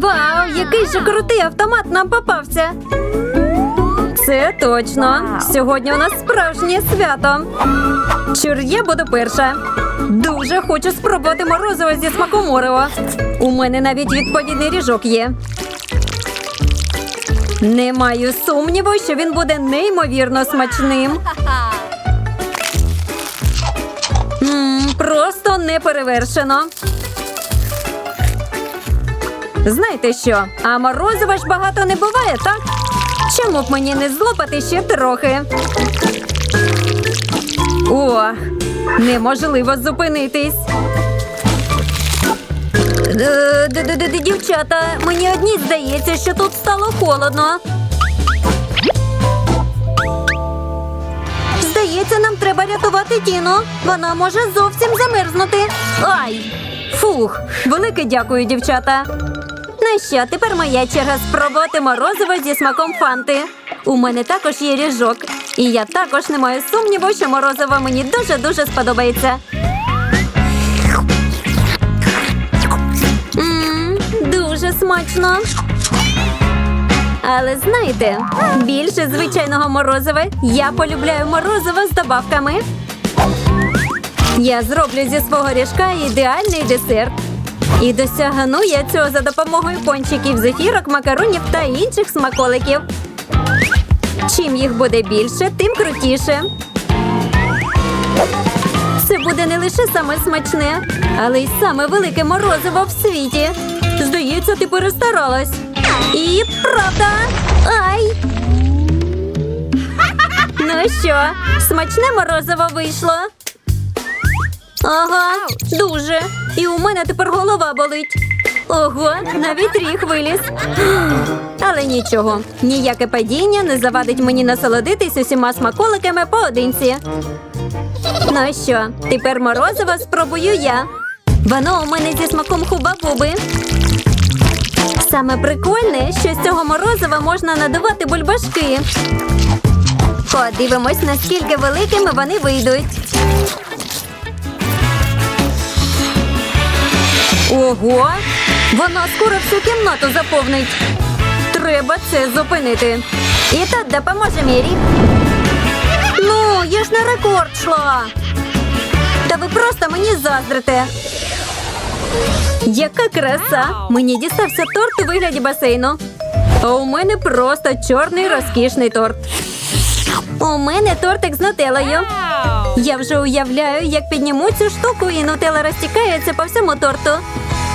Вау, який же крутий автомат нам попався. Це точно. Сьогодні у нас справжнє свято. Чур, я буду перша. Дуже хочу спробувати морозиво зі смаком Орео. У мене навіть відповідний ріжок є. Не маю сумніву, що він буде неймовірно смачним. М, просто неперевершено. Знаєте що? А морозива ж багато не буває, так? Чому б мені не злопати ще трохи? О, неможливо зупинитись. Е, Дівчата, мені одній здається, що тут стало холодно. Здається, нам треба рятувати Тіну. Вона може зовсім замерзнути. Ай! Фух, велике дякую, дівчата. Ну що, тепер моя черга спробувати морозиво зі смаком фанти. У мене також є ріжок. І я також не маю сумніву, що морозиво мені дуже-дуже сподобається. Мм, дуже смачно. Але знаєте, більше звичайного морозива я полюбляю морозиво з добавками. Я зроблю зі свого ріжка ідеальний десерт. І досягну я цього за допомогою пончиків, зефірок, макаронів та інших смаколиків. Чим їх буде більше, тим крутіше. Це буде не лише саме смачне, але й саме велике морозиво в світі. Здається, ти перестаралась. І правда. Ай! Ну що, смачне морозиво вийшло? Ага, дуже. І у мене тепер голова болить. Ого, навіть ріг виліз. Але нічого, ніяке падіння не завадить мені насолодитись усіма смаколиками поодинці. Ну що, тепер морозиво спробую я. Воно у мене зі смаком хуба-буби. Саме прикольне, що з цього морозива можна надувати бульбашки. Подивимось, наскільки великими вони вийдуть. Ого! Вона скоро всю кімнату заповнить. Треба це зупинити. І тут допоможе Мірі. Ну, я ж на рекорд йшла. Та ви просто мені заздрите. Яка краса! Мені дістався торт у вигляді басейну. А у мене просто чорний розкішний торт. У мене тортик з нутеллою. Я вже уявляю, як підніму цю штуку, і нутелла розтікається по всьому торту.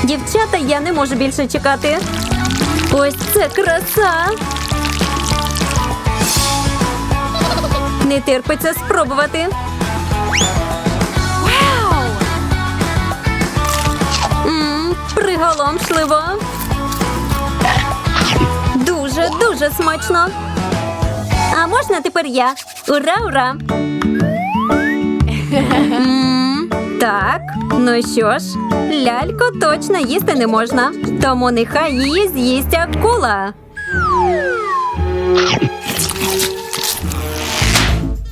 Дівчата, я не можу більше чекати. Ось це краса. Не терпиться спробувати. Мм, приголомшливо. Дуже, дуже смачно. А можна тепер я? Ура, ура! М, Так, ну що ж, ляльку точно їсти не можна, тому нехай її з'їсть акула.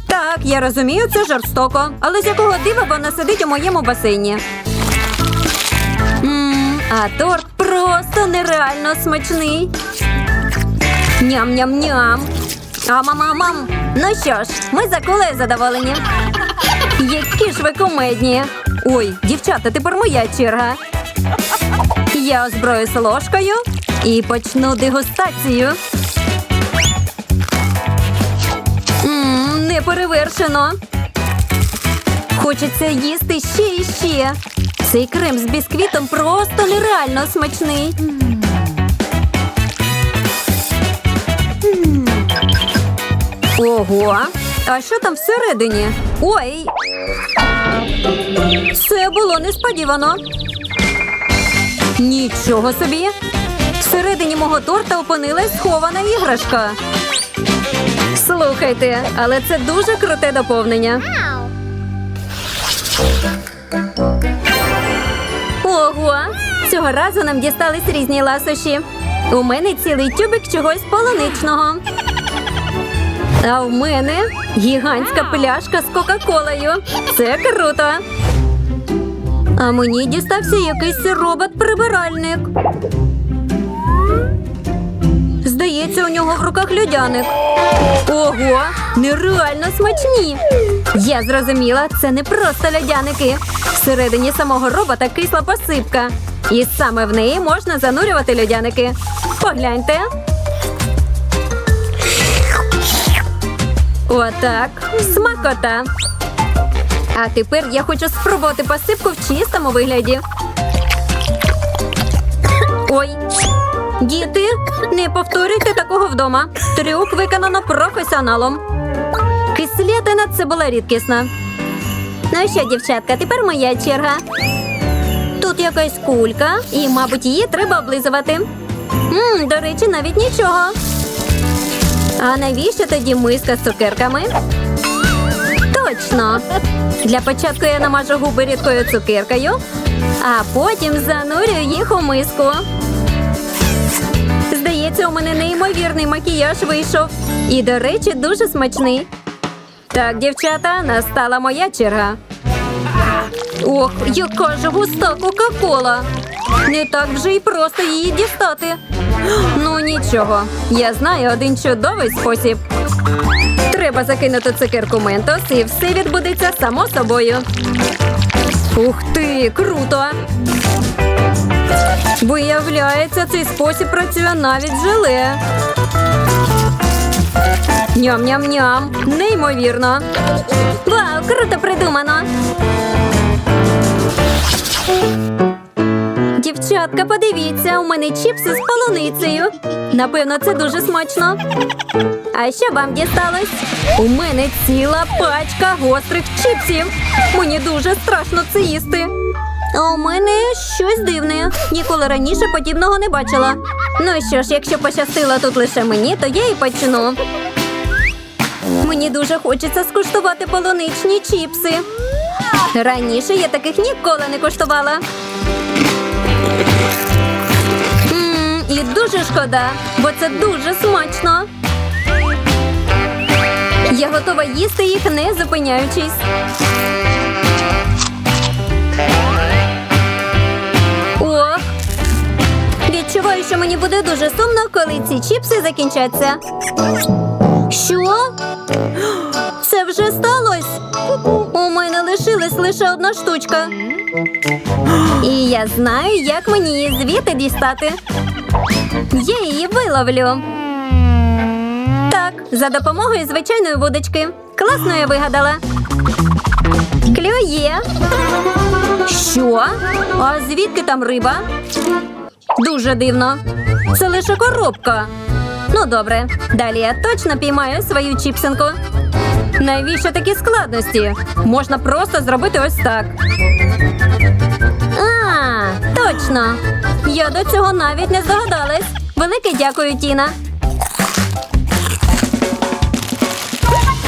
Так, я розумію, це жорстоко, але з якого дива вона сидить у моєму басейні. М, а торт просто нереально смачний. Ням-ням-ням. Ам-ам-ам-ам. Ну що ж, ми за кулею задоволені. Які ж ви кумедні. Ой, дівчата, тепер моя черга. Я озброюсь ложкою і почну дегустацію. Мм, не перевершено. Хочеться їсти ще і ще. Цей крем з бісквітом просто нереально смачний. Ого, а що там всередині? Ой. Це було несподівано. Нічого собі. Всередині мого торта опинилась схована іграшка. Слухайте, але це дуже круте доповнення. Ого! Цього разу нам дістались різні ласощі. У мене цілий тюбик чогось полуничного. А в мене гігантська пляшка з Кока-Колою. Це круто. А мені дістався якийсь робот-прибиральник. Здається, у нього в руках людяник. Ого, нереально смачні. Я зрозуміла, це не просто льодяники. Всередині самого робота кисла посипка. І саме в неї можна занурювати льодяники. Погляньте. Отак. Смакота. А тепер я хочу спробувати посипку в чистому вигляді. Ой. Діти, не повторюйте такого вдома. Трюк виконано професіоналом. Кислятина це була рідкісна. Ну що, дівчатка, тепер моя черга. Тут якась кулька, і, мабуть, її треба облизувати. Мм, до речі, навіть нічого. А навіщо тоді миска з цукерками? Точно. Для початку я намажу губи рідкою цукеркою, а потім занурю їх у миску. Здається, у мене неймовірний макіяж вийшов. І, до речі, дуже смачний. Так, дівчата, настала моя черга. Ох, яка ж густа Кока-Кола. Не так вже й просто її дістати. Ну нічого, я знаю один чудовий спосіб. Треба закинути цукерку Ментос і все відбудеться само собою. Ух ти, круто! Виявляється, цей спосіб працює навіть желе. Ням-ням-ням. Неймовірно. Вау, круто придумано. Дівчатка, подивіться, у мене чіпси з полуницею. Напевно, це дуже смачно. А що вам дісталось? У мене ціла пачка гострих чіпсів. Мені дуже страшно це їсти. А у мене щось дивне. Ніколи раніше подібного не бачила. Ну що ж, якщо пощастило тут лише мені, то я і почну. Мені дуже хочеться скуштувати полуничні чіпси. Раніше я таких ніколи не куштувала. І дуже шкода, бо це дуже смачно. Я готова їсти їх, не зупиняючись. Ох. Відчуваю, що мені буде дуже сумно, коли ці чіпси закінчаться. Що? Лише одна штучка. І я знаю, як мені її звідти дістати. Я її виловлю. Так, за допомогою звичайної вудочки. Класно я вигадала. Клює. Що? А звідки там риба? Дуже дивно. Це лише коробка. Ну, добре. Далі я точно піймаю свою чіпсинку. Навіщо такі складності? Можна просто зробити ось так. А, точно. Я до цього навіть не здогадалась. Велике дякую, Тіна.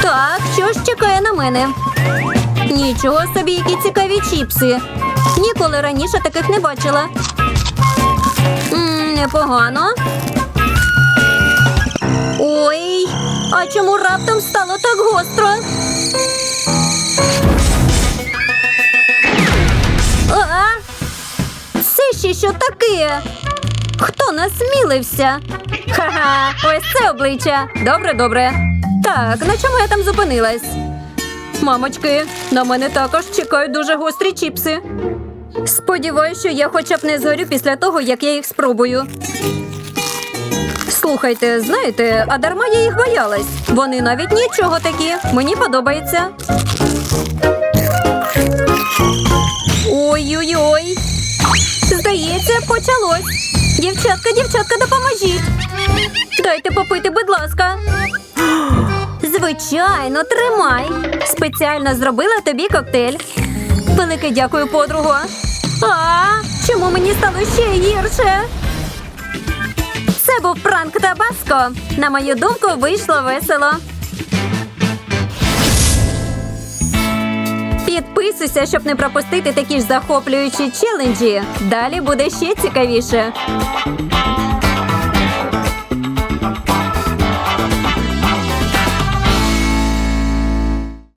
Так, що ж чекає на мене? Нічого собі, які цікаві чіпси. Ніколи раніше таких не бачила. М, непогано. Ой, а чому раптом стало так гостро? А? Це ще що таке? Хто насмілився? Ха-ха, ось це обличчя. Добре, добре. Так, на чому я там зупинилась? Мамочки, на мене також чекають дуже гострі чіпси. Сподіваюсь, що я хоча б не згорю після того, як я їх спробую. Слухайте, знаєте, а дарма я їх боялась. Вони навіть нічого такі. Мені подобається. Ой-ой-ой. Здається, почалось. Дівчатка, дівчатка, допоможіть. Дайте попити, будь ласка. Звичайно, тримай. Спеціально зробила тобі коктейль. Велике дякую, подруго. А, чому мені стало ще гірше? Це був пранк Табаско. На мою думку, вийшло весело. Підписуйся, щоб не пропустити такі ж захоплюючі челенджі. Далі буде ще цікавіше.